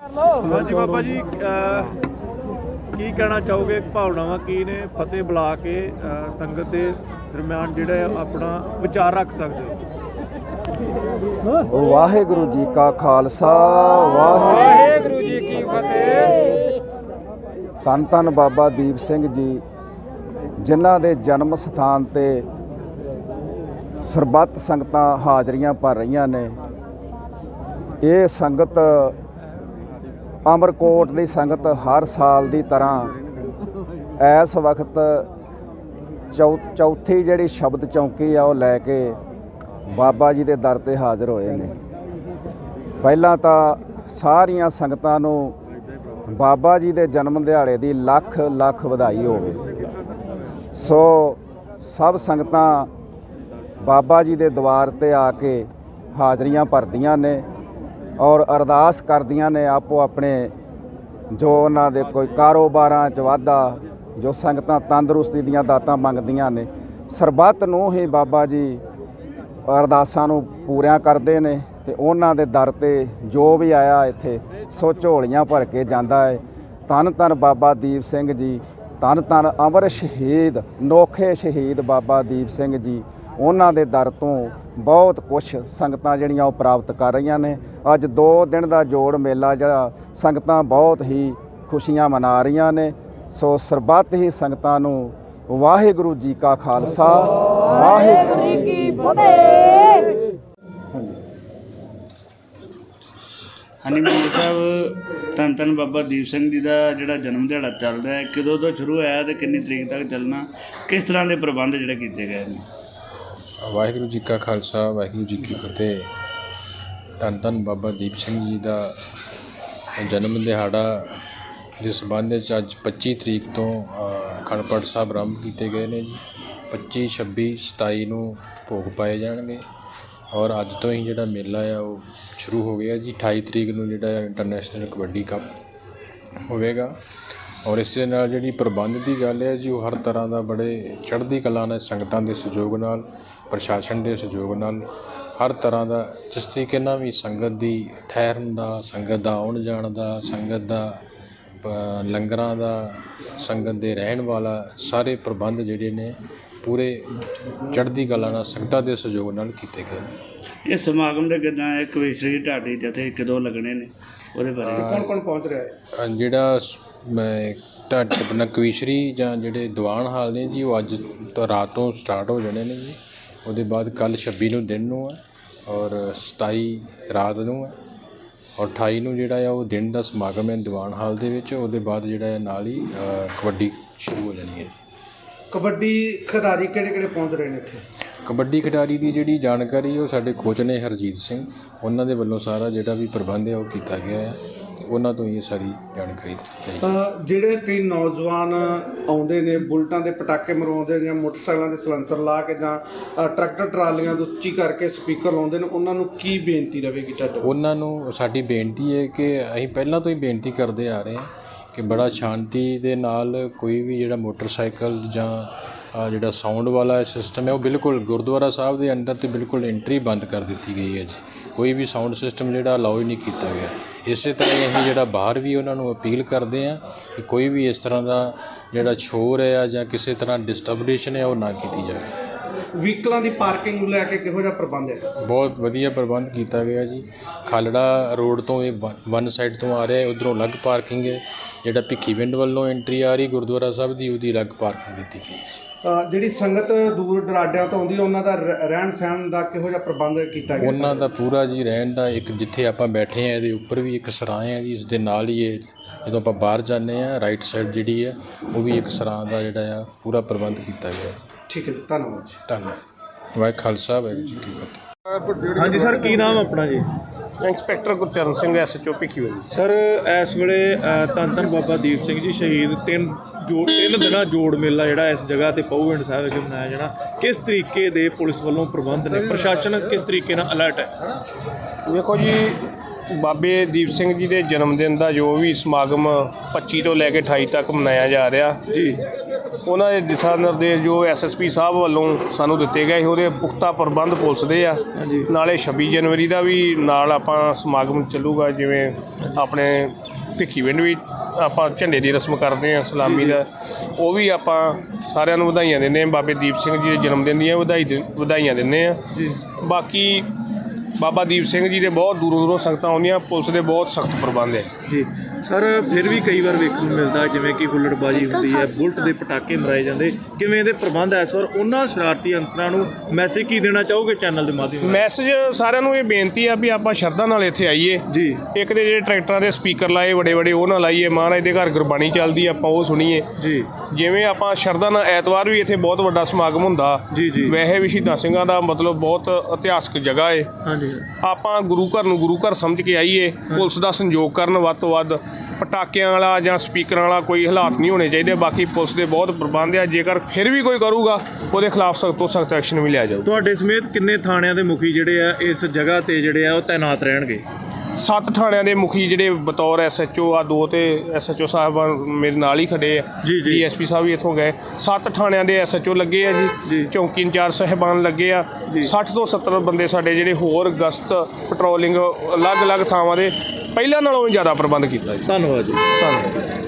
ਹਾਂਜੀ ਬਾਬਾ ਜੀ ਕੀ ਕਹਿਣਾ ਚਾਹੋਗੇ? ਭਾਵਨਾਵਾਂ ਕੀ ਨੇ? ਫਤਿਹ ਬੁਲਾ ਕੇ ਸੰਗਤ ਦੇ ਦਰਮਿਆਨ ਜਿਹੜਾ ਆਪਣਾ ਵਿਚਾਰ ਰੱਖ ਸਕਦੇ ਹੋ? ਵਾਹਿਗੁਰੂ ਜੀ ਕਾ ਖਾਲਸਾ ਵਾਹਿਗੁਰੂ ਜੀ ਕੀ ਫਤਿਹ। ਧੰਨ ਧੰਨ ਬਾਬਾ ਦੀਪ ਸਿੰਘ ਜੀ ਜਿਨ੍ਹਾਂ ਦੇ ਜਨਮ ਸਥਾਨ ਤੇ ਸਰਬੱਤ ਸੰਗਤਾਂ ਹਾਜ਼ਰੀਆਂ ਭਰ ਰਹੀਆਂ ਨੇ। ਇਹ ਸੰਗਤ ਅਮਰਕੋਟ ਦੀ ਸੰਗਤ ਹਰ ਸਾਲ ਦੀ ਤਰ੍ਹਾਂ ਇਸ ਵਕਤ ਚੌ, ਚੌਥੀ ਜਿਹੜੀ ਸ਼ਬਦ ਚੌਂਕੀ ਆ ਉਹ ਲੈ ਕੇ ਬਾਬਾ ਜੀ ਦੇ ਦਰ ਤੇ ਹਾਜ਼ਰ ਹੋਏ ਨੇ। ਪਹਿਲਾਂ ਤਾਂ ਸਾਰੀਆਂ ਸੰਗਤਾਂ ਨੂੰ ਬਾਬਾ ਜੀ ਦੇ ਜਨਮ ਦਿਹਾੜੇ ਦੀ ਲੱਖ ਲੱਖ ਵਧਾਈ ਹੋਵੇ। ਸੋ ਸਭ ਸੰਗਤਾਂ ਬਾਬਾ ਜੀ ਦੇ ਦਵਾਰ ਤੇ ਆ ਕੇ ਹਾਜ਼ਰੀਆਂ ਭਰਦੀਆਂ ਨੇ। ਔਰ ਅਰਦਾਸ ਕਰਦੀਆਂ ਨੇ ਆਪੋ ਆਪਣੇ, ਜੋ ਉਹਨਾਂ ਦੇ ਕੋਈ ਕਾਰੋਬਾਰਾਂ 'ਚ ਵਾਧਾ, ਜੋ ਸੰਗਤਾਂ ਤੰਦਰੁਸਤੀ ਦੀਆਂ ਦਾਤਾਂ ਮੰਗਦੀਆਂ ਨੇ। ਸਰਬੱਤ ਨੂੰ ਹੀ ਬਾਬਾ ਜੀ ਅਰਦਾਸਾਂ ਨੂੰ ਪੂਰਿਆਂ ਕਰਦੇ ਨੇ ਤੇ ਉਹਨਾਂ ਦੇ ਦਰ ਤੇ ਜੋ ਵੀ ਆਇਆ ਇੱਥੇ, ਸੋ ਝੋਲੀਆਂ ਭਰ ਕੇ ਜਾਂਦਾ ਹੈ ਧੰਨ ਧੰਨ ਬਾਬਾ ਦੀਪ ਸਿੰਘ ਜੀ, ਧੰਨ ਧੰਨ ਅਮਰ ਸ਼ਹੀਦ, ਨੋਖੇ ਸ਼ਹੀਦ ਬਾਬਾ ਦੀਪ ਸਿੰਘ ਜੀ। ਉਹਨਾਂ ਦੇ ਦਰ ਤੋਂ ਬਹੁਤ ਕੁਝ ਸੰਗਤਾਂ ਜਿਹੜੀਆਂ ਉਹ ਪ੍ਰਾਪਤ ਕਰ ਰਹੀਆਂ ਨੇ। ਅੱਜ 2 ਦਿਨ ਦਾ ਜੋੜ ਮੇਲਾ ਜਿਹੜਾ, ਸੰਗਤਾਂ ਬਹੁਤ ਹੀ ਖੁਸ਼ੀਆਂ ਮਨਾ ਰਹੀਆਂ ਨੇ। ਸੋ ਸਰਬੱਤ ਹੀ ਸੰਗਤਾਂ ਨੂੰ ਵਾਹਿਗੁਰੂ ਜੀ ਕਾ ਖਾਲਸਾ, ਵਾਹਿਗੁਰੂ ਜੀ ਕੀ ਹਾਂਜੀ। ਮੂਲ ਸਾਹਿਬ, ਧੰਨ ਧੰਨ ਬਾਬਾ ਦੀਪ ਸਿੰਘ ਜੀ ਦਾ ਜਿਹੜਾ ਜਨਮ ਦਿਹਾੜਾ ਚੱਲ ਰਿਹਾ ਹੈ, ਕਦੋਂ ਤੋਂ ਸ਼ੁਰੂ ਹੋਇਆ ਤੇ ਕਿੰਨੀ ਤਰੀਕ ਤੱਕ ਚੱਲਣਾ? ਕਿਸ ਤਰ੍ਹਾਂ ਦੇ ਪ੍ਰਬੰਧ ਜਿਹੜੇ ਕੀਤੇ ਗਏ ਨੇ? ਵਾਹਿਗੁਰੂ ਜੀ ਕਾ ਖਾਲਸਾ ਵਾਹਿਗੁਰੂ ਜੀ ਕੀ ਫਤਿਹ। ਧੰਨ ਧੰਨ ਬਾਬਾ ਦੀਪ ਸਿੰਘ ਜੀ ਦਾ ਜਨਮ ਦਿਹਾੜਾ ਦੇ ਸੰਬੰਧ ਵਿੱਚ ਅੱਜ 25 ਤਰੀਕ ਤੋਂ ਅ, ਅਖੰਡ ਪਾਠ ਸਾਹਿਬ ਆਰੰਭ ਕੀਤੇ ਗਏ ਨੇ ਜੀ। 25 26 27 ਨੂੰ ਭੋਗ ਪਾਏ ਜਾਣਗੇ। ਔਰ ਅੱਜ ਤੋਂ ਹੀ ਜਿਹੜਾ ਮੇਲਾ ਆ ਉਹ ਸ਼ੁਰੂ ਹੋ ਗਿਆ ਜੀ। 28 ਤਰੀਕ ਨੂੰ ਜਿਹੜਾ ਇੰਟਰਨੈਸ਼ਨਲ ਕਬੱਡੀ ਕੱਪ ਹੋਵੇਗਾ। ਔਰ ਇਸ ਦੇ ਨਾਲ ਜਿਹੜੀ ਪ੍ਰਬੰਧ ਦੀ ਗੱਲ ਹੈ ਜੀ, ਉਹ ਹਰ ਤਰ੍ਹਾਂ ਦਾ ਬੜੇ ਚੜ੍ਹਦੀ ਕਲਾ ਨਾਲ, ਸੰਗਤਾਂ ਦੇ ਸਹਿਯੋਗ ਨਾਲ, ਪ੍ਰਸ਼ਾਸਨ ਦੇ ਸਹਿਯੋਗ ਨਾਲ, ਹਰ ਤਰ੍ਹਾਂ ਦਾ, ਜਿਸ ਤਰੀਕੇ ਨਾਲ ਵੀ ਸੰਗਤ ਦੀ ਠਹਿਰਨ ਦਾ, ਸੰਗਤ ਦਾ ਆਉਣ ਜਾਣ ਦਾ, ਸੰਗਤ ਦਾ ਲੰਗਰਾਂ ਦਾ, ਸੰਗਤ ਦੇ ਰਹਿਣ ਵਾਲਾ, ਸਾਰੇ ਪ੍ਰਬੰਧ ਜਿਹੜੇ ਨੇ, ਪੂਰੇ ਚੜ੍ਹਦੀ ਕਲਾ ਨਾਲ, ਸੰਗਤਾਂ ਦੇ ਸਹਿਯੋਗ ਨਾਲ ਕੀਤੇ ਗਏ ਨੇ। ਇਹ ਸਮਾਗਮ ਦੇ ਕਿਦਾਂ ਇੱਕ ਵਿਸ਼ਰੀ ਢਾਡੀ ਜਥੇ ਕਦੋਂ ਲੱਗਣੇ ਨੇ ਉਹਦੇ ਬਾਰੇ। ਕੌਣ ਕੌਣ ਪਹੁੰਚ ਰਿਹਾ ਹੈ? ਅ, ਜਿਹੜਾ ਸ- ਮੈਂ ਤੁਹਾਡੇ ਆਪਣਾ ਕਵੀਸ਼ਰੀ ਜਾਂ ਜਿਹੜੇ ਦੀਵਾਨ ਹਾਲ ਨੇ ਜੀ ਉਹ ਅੱਜ ਤੋਂ ਰਾਤ ਤੋਂ ਸਟਾਰਟ ਹੋ ਜਾਣੇ ਨੇ ਜੀ। ਉਹਦੇ ਬਾਅਦ ਕੱਲ 26 ਨੂੰ ਦਿਨ ਨੂੰ ਹੈ ਔਰ 27 ਰਾਤ ਨੂੰ ਹੈ ਔਰ 28 ਨੂੰ ਜਿਹੜਾ ਆ ਉਹ ਦਿਨ ਦਾ ਸਮਾਗਮ ਹੈ ਦੀਵਾਨ ਹਾਲ ਦੇ ਵਿੱਚ। ਉਹਦੇ ਬਾਅਦ ਜਿਹੜਾ ਹੈ ਨਾਲ ਹੀ ਅ, ਕਬੱਡੀ ਸ਼ੁਰੂ ਹੋ ਜਾਣੀ ਹੈ ਕਬੱਡੀ ਖਿਡਾਰੀ ਕਿਹੜੇ ਕਿਹੜੇ ਪਹੁੰਚ ਰਹੇ ਨੇ ਇੱਥੇ? ਕਬੱਡੀ ਖਿਡਾਰੀ ਦੀ ਜਿਹੜੀ ਜਾਣਕਾਰੀ ਉਹ ਸਾਡੇ ਕੋਚ ਨੇ ਹਰਜੀਤ ਸਿੰਘ। ਉਹਨਾਂ ਦੇ ਵੱਲੋਂ ਸਾਰਾ ਜਿਹੜਾ ਵੀ ਪ੍ਰਬੰਧ ਹੈ ਉਹ ਕੀਤਾ ਗਿਆ ਹੈ ਤੇ ਉਹਨਾਂ ਤੋਂ ਹੀ ਇਹ ਸਾਰੀ ਜਾਣਕਾਰੀ ਲਈ ਜਿਹੜੇ ਕਈ ਨੌਜਵਾਨ ਆਉਂਦੇ ਨੇ ਬੁਲਟਾਂ ਦੇ ਪਟਾਕੇ ਮਰਵਾਉਂਦੇ ਨੇ ਜਾਂ ਮੋਟਰਸਾਈਕਲਾਂ ਦੇ ਸਲੈਂਸਰ ਲਾ ਕੇ ਜਾਂ ਟਰੈਕਟਰ ਟਰਾਲੀਆਂ ਤੋਂ ਉੱਚੀ ਕਰਕੇ ਸਪੀਕਰ ਲਾਉਂਦੇ ਨੇ ਉਹਨਾਂ ਨੂੰ ਕੀ ਬੇਨਤੀ ਰਹੇਗੀ ਤੁਹਾਡੇ ਉਹਨਾਂ ਨੂੰ ਸਾਡੀ ਬੇਨਤੀ ਹੈ ਕਿ ਅਸੀਂ ਪਹਿਲਾਂ ਤੋਂ ਹੀ ਬੇਨਤੀ ਕਰਦੇ ਆ ਰਹੇ ਹਾਂ ਕਿ ਬੜਾ ਸ਼ਾਂਤੀ ਦੇ ਨਾਲ ਕੋਈ ਵੀ ਜਿਹੜਾ ਮੋਟਰਸਾਈਕਲ ਜਾਂ ਆਹ ਜਿਹੜਾ ਸਾਊਂਡ ਵਾਲਾ ਸਿਸਟਮ ਹੈ ਉਹ ਬਿਲਕੁਲ ਗੁਰਦੁਆਰਾ ਸਾਹਿਬ ਦੇ ਅੰਦਰ ਤੇ ਬਿਲਕੁਲ ਐਂਟਰੀ ਬੰਦ ਕਰ ਦਿੱਤੀ ਗਈ ਹੈ ਜੀ। ਕੋਈ ਵੀ ਸਾਊਂਡ ਸਿਸਟਮ ਜਿਹੜਾ ਅਲਾਉ ਹੀ ਨਹੀਂ ਕੀਤਾ ਗਿਆ। ਇਸੇ ਤਰ੍ਹਾਂ ਹੀ ਅਸੀਂ ਜਿਹੜਾ ਬਾਹਰ ਵੀ ਉਹਨਾਂ ਨੂੰ ਅਪੀਲ ਕਰਦੇ ਹਾਂ ਕਿ ਕੋਈ ਵੀ ਇਸ ਤਰ੍ਹਾਂ ਦਾ ਜਿਹੜਾ ਸ਼ੋਰ ਹੈ ਜਾਂ ਕਿਸੇ ਤਰ੍ਹਾਂ ਡਿਸਟਰਬੇਸ਼ਨ ਹੈ ਉਹ ਨਾ ਕੀਤੀ ਜਾਵੇ। ਵਹੀਕਲਾਂ ਦੀ ਪਾਰਕਿੰਗ ਨੂੰ ਲੈ ਕੇ ਕਿਹੋ ਜਿਹਾ ਪ੍ਰਬੰਧ ਹੈ? ਬਹੁਤ ਵਧੀਆ ਪ੍ਰਬੰਧ ਕੀਤਾ ਗਿਆ ਜੀ। ਖਾਲੜਾ ਰੋਡ ਤੋਂ ਇਹ ਵਨ ਸਾਈਡ ਤੋਂ ਆ ਰਿਹਾ ਹੈ ਉਧਰੋਂ ਅਲੱਗ ਪਾਰਕਿੰਗ ਹੈ। ਜਿਹੜਾ ਭਿੱਖੀਵਿੰਡ ਵੱਲੋਂ ਐਂਟਰੀ ਆ ਰਹੀ ਗੁਰਦੁਆਰਾ ਸਾਹਿਬ ਦੀ ਉਹਦੀ ਅਲੱਗ ਪਾਰਕਿੰਗ ਦਿੱਤੀ ਗਈ ਹੈ ਜਿਹੜੀ ਸੰਗਤ ਦੂਰ ਦਰਾਡਿਆਂ ਤੋਂ ਆਉਂਦੀ ਹੈ ਉਹਨਾਂ ਦਾ ਰ- ਰਹਿਣ ਸਹਿਣ ਦਾ ਕਿਹੋ ਜਿਹਾ ਪ੍ਰਬੰਧ ਕੀਤਾ ਗਿਆ? ਉਹਨਾਂ ਦਾ ਪੂਰਾ ਜੀ ਰਹਿਣ ਦਾ ਇੱਕ ਜਿੱਥੇ ਆਪਾਂ ਬੈਠੇ ਆ ਇਹਦੇ ਉੱਪਰ ਵੀ ਇੱਕ ਸਰਾਂ ਹੈ ਜੀ ਇਸ ਦੇ ਨਾਲ ਹੀ ਇਹ ਜਦੋਂ ਆਪਾਂ ਬਾਹਰ ਜਾਂਦੇ ਆ ਰਾਈਟ ਸਾਈਡ ਜਿਹੜੀ ਹੈ ਉਹ ਵੀ ਇੱਕ ਸਰਾਂ ਦਾ ਜਿਹੜਾ ਆ ਪੂਰਾ ਪ੍ਰਬੰਧ ਕੀਤਾ ਗਿਆ। ਠੀਕ ਹੈ ਜੀ, ਧੰਨਵਾਦ ਜੀ। ਧੰਨਵਾਦ। ਵਾਹਿ ਖਾਲਸਾ ਵਾਹਿਗੁਰੂ ਜੀ ਕੀ ਫਤਿਹ। ਹਾਂਜੀ ਸਰ ਕੀ ਨਾਮ ਆਪਣਾ ਜੀ? Inspector Gurcharan Singh SHO Bhikhiwind sir ਇਸ ਵੇਲੇ ਅ, ਧੰਨ ਧੰਨ ਬਾਬਾ ਦੀਪ ਸਿੰਘ ਜੀ ਸ਼ਹੀਦ ਤਿੰਨ ਜੋ ਤਿੰਨ ਦਿਨਾਂ ਜੋੜ ਮੇਲਾ ਜਿਹੜਾ ਇਸ ਜਗ੍ਹਾ ਤੇ ਪਹੂਵਿੰਡ ਸਾਹਿਬ ਵਿਖੇ ਮਨਾਇਆ ਜਾਣਾ ਕਿਸ ਤਰੀਕੇ ਦੇ ਪੁਲਿਸ ਵੱਲੋਂ ਪ੍ਰਬੰਧ ਨੇ? ਪ੍ਰਸ਼ਾਸਨ ਕਿਸ ਤਰੀਕੇ ਨਾਲ ਅਲਰਟ ਹੈ? ਵੇਖੋ ਜੀ ਬਾਬੇ ਦੀਪ ਸਿੰਘ ਜੀ ਦੇ ਜਨਮ ਦਿਨ ਦਾ ਜੋ ਵੀ ਸਮਾਗਮ 25 ਤੋਂ ਲੈ ਕੇ 28 ਤੱਕ ਮਨਾਇਆ ਜਾ ਰਿਹਾ ਜੀ। ਉਹਨਾਂ ਦੇ ਦਿਸ਼ਾ ਨਿਰਦੇਸ਼ ਜੋ ਐਸਐਸਪੀ ਸਾਹਿਬ ਵੱਲੋਂ ਸਾਨੂੰ ਦਿੱਤੇ ਗਏ ਉਹਦੇ ਪੁਖਤਾ ਪ੍ਰਬੰਧ ਪੁਲਿਸ ਦੇ ਆ। ਨਾਲੇ 26 ਜਨਵਰੀ ਦਾ ਵੀ ਨਾਲ ਆਪਾਂ ਸਮਾਗਮ ਚੱਲੂਗਾ ਜਿਵੇਂ ਆਪਣੇ ਭਿੱਖੀਵਿੰਡ ਵੀ ਆਪਾਂ ਝੰਡੇ ਦੀ ਰਸਮ ਕਰਦੇ ਆ ਸਲਾਮੀ ਦਾ। ਉਹ ਵੀ ਆਪਾਂ ਸਾਰਿਆਂ ਨੂੰ ਵਧਾਈਆਂ ਦਿੰਦੇ ਆ ਬਾਬੇ ਦੀਪ ਸਿੰਘ ਜੀ ਦੇ ਜਨਮ ਦਿਨ ਦੀਆਂ ਵਧਾਈ ਦਿ- ਵਧਾਈਆਂ ਦਿੰਦੇ ਆ ਬਾਕੀ ਬਾਬਾ ਦੀਪ ਸਿੰਘ ਜੀ ਦੇ ਬਹੁਤ ਦੂਰੋਂ ਦੂਰੋਂ ਸੰਗਤਾਂ ਆਉਂਦੀਆਂ ਪੁਲਿਸ ਦੇ ਬਹੁਤ ਸਖਤ ਪ੍ਰਬੰਧ ਹੈ। ਜੀ। ਸਰ ਫਿਰ ਵੀ ਕਈ ਵਾਰ ਵੇਖਣ ਨੂੰ ਮਿਲਦਾ ਜਿਵੇਂ ਕਿ ਹੁੱਲੜਬਾਜੀ ਹੁੰਦੀ ਹੈ ਬੁਲਟ ਦੇ ਪਟਾਕੇ ਮਰਾਏ ਜਾਂਦੇ। ਕਿਵੇਂ ਇਹਦੇ ਪ੍ਰਬੰਧ ਐ ਸਰ? ਉਹਨਾਂ ਸ਼ਰਾਰਤੀ ਅਨਸਰਾਂ ਨੂੰ ਮੈਸੇਜ ਕੀ ਦੇਣਾ ਚਾਹੋਗੇ ਚੈਨਲ ਦੇ ਮਾਧਿਅਮ ਨਾਲ? ਮੈਸੇਜ ਸਾਰਿਆਂ ਨੂੰ ਇਹ ਬੇਨਤੀ ਆ ਵੀ ਆਪਾਂ ਸ਼ਰਧਾ ਨਾਲ ਇੱਥੇ ਆਈਏ। ਜੀ। ਇੱਕ ਦੇ ਜਿਹੜੇ ਟਰੈਕਟਰਾਂ ਦੇ ਸਪੀਕਰ ਲਾਏ ਵੱਡੇ ਵੱਡੇ ਉਹ ਨਾ ਲਾਈਏ ਮਹਾਰਾਜ ਦੇ ਘਰ ਗੁਰਬਾਣੀ ਚੱਲਦੀ ਆ, ਆਪਾਂ ਉਹ ਸੁਣੀਏ। ਜੀ। ਜਿਵੇਂ ਆਪਾਂ ਸ਼ਰਧਾ ਨਾਲ ਐਤਵਾਰ ਵੀ ਇੱਥੇ ਬਹੁਤ ਵੱਡਾ ਸਮਾਗਮ ਹੁੰਦਾ। ਜੀ, ਜੀ। ਵੈਸੇ ਵੀ ਸ਼ਹੀਦਾਂ ਸਿੰਘਾਂ ਦਾ ਮਤਲਬ ਬਹੁਤ ਇਤਿਹਾਸਕ ਜਗ੍ਹਾ ਏ। ਹਾਂਜੀ। ਆਪਾਂ ਗੁਰੂ ਘਰ ਨੂੰ ਗੁਰੂ ਘਰ ਸਮਝ ਕੇ ਆਈਏ ਪੁਲਿਸ ਦਾ ਸੰਯੋਗ ਕਰਨ ਵੱਧ ਤੋਂ ਵੱਧ ਪਟਾਕਿਆਂ ਵਾਲਾ ਜਾਂ ਸਪੀਕਰਾਂ ਵਾਲਾ ਕੋਈ ਹਾਲਾਤ ਨਹੀਂ ਹੋਣੇ ਚਾਹੀਦੇ ਬਾਕੀ ਪੁਲਿਸ ਦੇ ਬਹੁਤ ਪ੍ਰਬੰਧ ਆ ਜੇਕਰ ਫਿਰ ਵੀ ਕੋਈ ਕਰੂਗਾ ਉਹਦੇ ਖਿਲਾਫ ਸਖਤ ਤੋਂ ਸਖਤ ਐਕਸ਼ਨ ਵੀ ਲਿਆ ਜਾਊ। ਤੁਹਾਡੇ ਸਮੇਤ ਕਿੰਨੇ ਥਾਣਿਆਂ ਦੇ ਮੁਖੀ ਜਿਹੜੇ ਆ ਇਸ ਜਗ੍ਹਾ ਤੇ ਜਿਹੜੇ ਆ ਉਹ ਤਾਇਨਾਤ ਰਹਿਣਗੇ? ਸੱਤ ਥਾਣਿਆਂ ਦੇ ਮੁਖੀ ਜਿਹੜੇ ਬਤੌਰ ਐਸਐਚਓ ਆ ਦੋ ਤੇ ਐਸਐਚਓ ਸਾਹਿਬਾਨ ਮੇਰੇ ਨਾਲ ਹੀ ਖੜੇ ਆ। ਡੀਐਸਪੀ ਸਾਹਿਬ ਵੀ ਇੱਥੋਂ ਗਏ। ਸੱਤ ਥਾਣਿਆਂ ਦੇ ਐਸਐਚਓ ਲੱਗੇ ਆ ਜੀ। ਜੀ। ਚੌਂਕੀ ਇੰਚਾਰਜ ਸਾਹਿਬਾਨ ਲੱਗੇ ਆ। 60 ਤੋਂ 70 ਬੰਦੇ ਸਾਡੇ ਜਿਹੜੇ ਹੋਰ ਗਸ਼ਤ ਪੈਟਰੋਲਿੰਗ ਅਲੱਗ-ਅਲੱਗ ਥਾਵਾਂ ਦੇ ਪਹਿਲਾਂ ਨਾਲੋਂ ਵੀ ਜ਼ਿਆਦਾ ਪ੍ਰਬੰਧ ਕੀਤਾ ਜੀ। ਧੰਨਵਾਦ ਜੀ। ਧੰਨਵਾਦ।